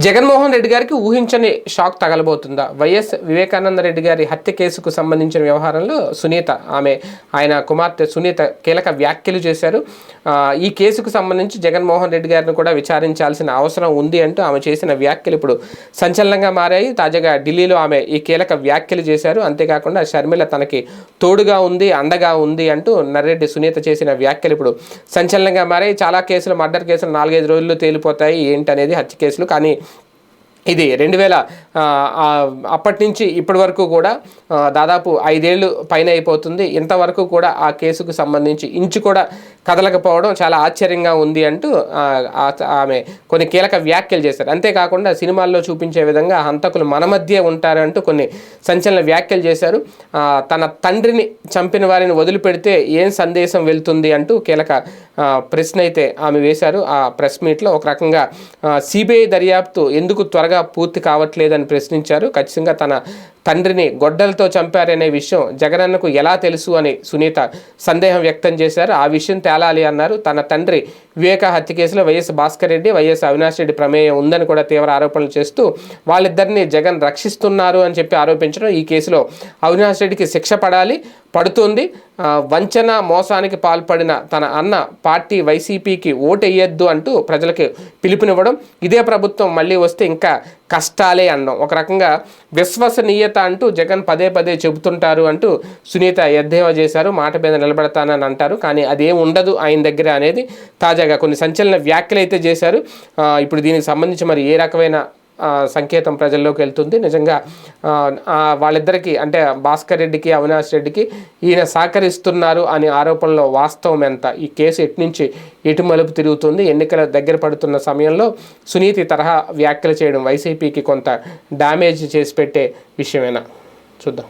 జగన్మోహన్ రెడ్డి గారికి ఊహించని షాక్ తగలబోతుందా? వైఎస్ వివేకానంద రెడ్డి గారి హత్య కేసుకు సంబంధించిన వ్యవహారంలో సునీత ఆమె ఆయన కుమార్తె సునీత కీలక వ్యాఖ్యలు చేశారు. ఈ కేసుకు సంబంధించి జగన్మోహన్ రెడ్డి గారిని కూడా విచారించాల్సిన అవసరం ఉంది అంటూ ఆమె చేసిన వ్యాఖ్యలు ఇప్పుడు సంచలనంగా మారాయి. తాజాగా ఢిల్లీలో ఆమె ఈ కీలక వ్యాఖ్యలు చేశారు. అంతేకాకుండా షర్మిల తనకి తోడుగా ఉంది అండగా ఉంది అంటూ నర్రెడ్డి సునీత చేసిన వ్యాఖ్యలు ఇప్పుడు సంచలనంగా మారాయి. చాలా కేసులు మర్డర్ కేసులు నాలుగైదు రోజుల్లో తేలిపోతాయి. ఏంటనేది హత్య కేసులు. కానీ ఇది రెండు వేల అప్పటి నుంచి ఇప్పటి వరకు కూడా దాదాపు ఐదేళ్ళు పైన అయిపోతుంది. ఇంతవరకు కూడా ఆ కేసుకు సంబంధించి ఇంచు కూడా కదలకపోవడం చాలా ఆశ్చర్యంగా ఉంది అంటూ ఆ, ఆమె కొన్ని కీలక వ్యాఖ్యలు చేశారు. అంతేకాకుండా సినిమాల్లో చూపించే విధంగా హంతకులు మన మధ్య ఉంటారంటూ కొన్ని సంచలన వ్యాఖ్యలు చేశారు. తన తండ్రిని చంపిన వారిని వదిలిపెడితే ఏం సందేశం వెళ్తుంది అంటూ కీలక ప్రశ్న అయితే ఆమె వేశారు. ఆ ప్రెస్ మీట్లో ఒక రకంగా సిబిఐ దర్యాప్తు ఎందుకు త్వరగా పూర్తి కావట్లేదని ప్రశ్నించారు. ఖచ్చితంగా తన తండ్రిని గొడ్డలతో చంపారనే విషయం జగనన్నకు ఎలా తెలుసు అని సునీత సందేహం వ్యక్తం చేశారు. ఆ విషయం తేలాలి అన్నారు. తన తండ్రి వివేక హత్య కేసులో వైఎస్ భాస్కర్ రెడ్డి వైఎస్ అవినాష్ రెడ్డి ప్రమేయం ఉందని కూడా తీవ్ర ఆరోపణలు చేస్తూ వాళ్ళిద్దరిని జగన్ రక్షిస్తున్నారు అని చెప్పి ఆరోపించడం ఈ కేసులో అవినాష్ రెడ్డికి శిక్ష పడాలి పడుతుంది. వంచన మోసానికి పాల్పడిన తన అన్న పార్టీ వైసీపీకి ఓటెయ్యొద్దు అంటూ ప్రజలకు పిలుపునివ్వడం. ఇదే ప్రభుత్వం మళ్ళీ వస్తే ఇంకా కష్టాలే అన్నం. ఒక రకంగా విశ్వసనీయత అంటూ జగన్ పదే పదే చెబుతుంటారు అంటూ సునీత ఎద్దేవా చేశారు. మాట మీద నిలబడతానని అంటారు. కానీ అదేం ఉండదు ఆయన దగ్గర అనేది తాజాగా కొన్ని సంచలన వ్యాఖ్యలు అయితే చేశారు. ఇప్పుడు దీనికి సంబంధించి మరి ఏ రకమైన సంకేతం ప్రజల్లోకి వెళ్తుంది. నిజంగా వాళ్ళిద్దరికీ అంటే భాస్కర్ రెడ్డికి అవినాష్ రెడ్డికి ఈయన సహకరిస్తున్నారు అనే ఆరోపణలో వాస్తవం ఎంత? ఈ కేసు ఎట్నుంచి ఎటు మలుపు తిరుగుతుంది? ఎన్నికల దగ్గర పడుతున్న సమయంలో సునీతి తరహా వ్యాఖ్యలు చేయడం వైసీపీకి కొంత డ్యామేజ్ చేసి పెట్టే విషయమేనా? చూద్దాం.